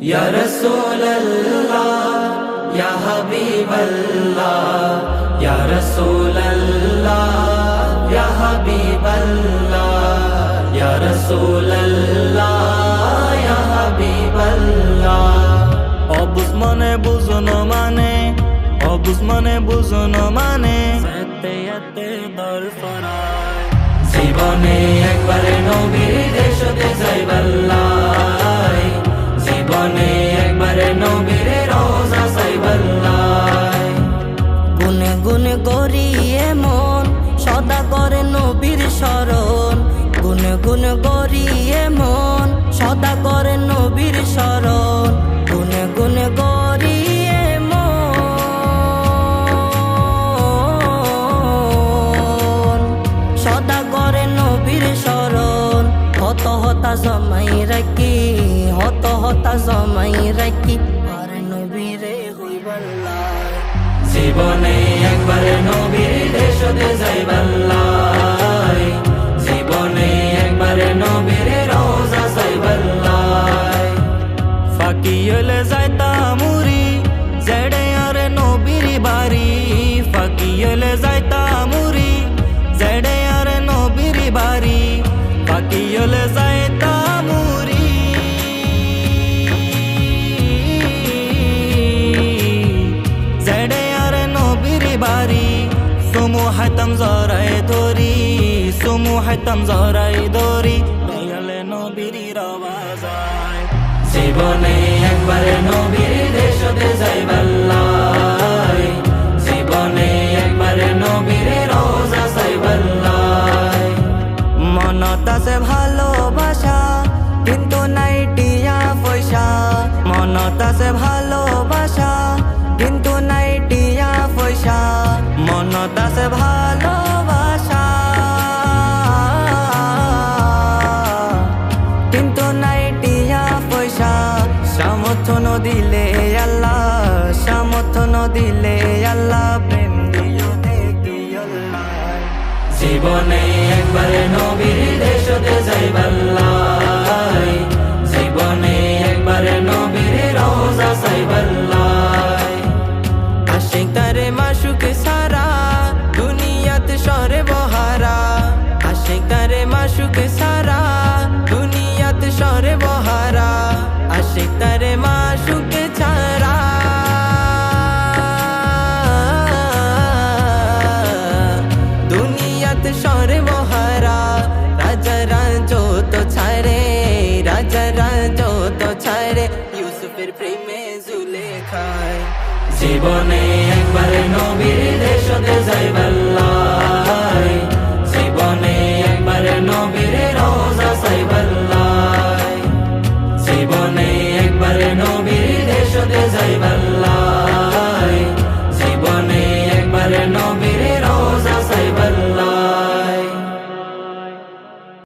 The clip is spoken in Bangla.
ইয়া রাসূলুল্লাহ ইয়া হাবিবাল্লাহ ইয়া রাসূলুল্লাহ ইয়া হাবিবাল্লাহ ইয়া রাসূলুল্লাহ ইয়া হাবিবাল্লাহ অবুজ মনে বুঝনো মানে অবুজ মনে বুঝনো মানে। এতে এতে দর ফরায় জীবনে একবারে নবীর গড়িয়ে মন, সদা করে নবীর স্মরণ গুনে গুনে গড়িয়ে মন, সদা করে নবীর স্মরণ হত হতা জমাই রাখি, হত হতা জমাই রাখি আর নবীরে হইবাল্লায় জীবনে একবারে নবীর হাইতাম জরাই ধরি সুমু হাইতাম জরাই ধরি দয়ালে নবীর রওয়াজায় জীবনে একবারে নবীর আছে ভালোবাসা, কিন্তু নাই টিয়া পয়সা। মনত আছে ভালোবাসা। কিন্তু নাই টিয়া পয়সা সমর্থন দিলে আল্লাহ সমর্থন দিলে আল্লাহ, প্রেম জীবনে একবারে নবীর দেশতে মাসুক সারা, দুনিয়াত সরে বহারা, আশিক তারে মাসুক ছাড়া। দুনিয়াত সরে বহারা, রাজা রাজো তো ছাড়ে, রাজা রাজো তো ছাড়ে। ইউসুফের প্রেমে জুলে খায় জীবনে একবারে নবীর দেশতে যাইবাল্লাই